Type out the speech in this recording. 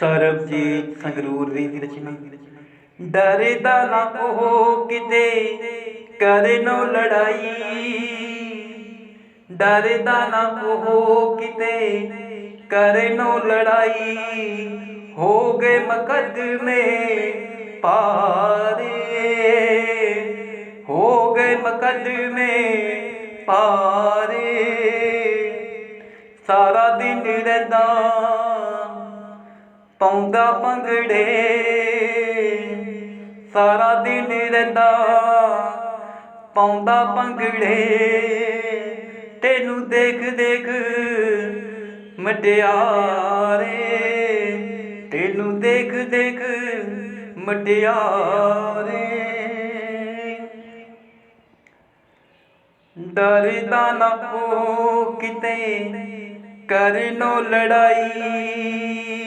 ਸਰਬਜੀਤ ਸੰਗਰੂਰ ਦੀ ਦੀ ਰਚਨਾ। ਡਰਦਾ ਨਾ ਉਹ ਕਿਤੇ ਕਰੇ ਨੋ ਲੜਾਈ। ਡਰਦਾ ਨਾ ਉਹ ਕਿਤੇ ਕਰੇ ਨੋ ਲੜਾਈ। ਹੋ ਗਏ ਮੁਕੱਦਮੇ ਪਾਰੇ ਹੋ ਗਏ ਮੁਕੱਦਮੇ ਪਾਰੇ ਸਾਰਾ ਦਿਨ ਰਹਿੰਦਾ ਪਾਉਂਦਾ ਪੰਗੜੇ ਸਾਰਾ ਦਿਨ ਰਹਿੰਦਾ, ਪਾਉਂਦਾ ਪੰਗੜੇ ਤੈਨੂੰ ਦੇਖ ਦੇਖ ਮਟਿਆਰੇ। ਤੈਨੂੰ ਦੇਖ ਦੇਖ ਮਟਿਆਰੇ। ਡਰਦਾ ਨਾ ਉਹ ਕਿਤੇ, ਕਰਨੋ ਲੜਾਈ।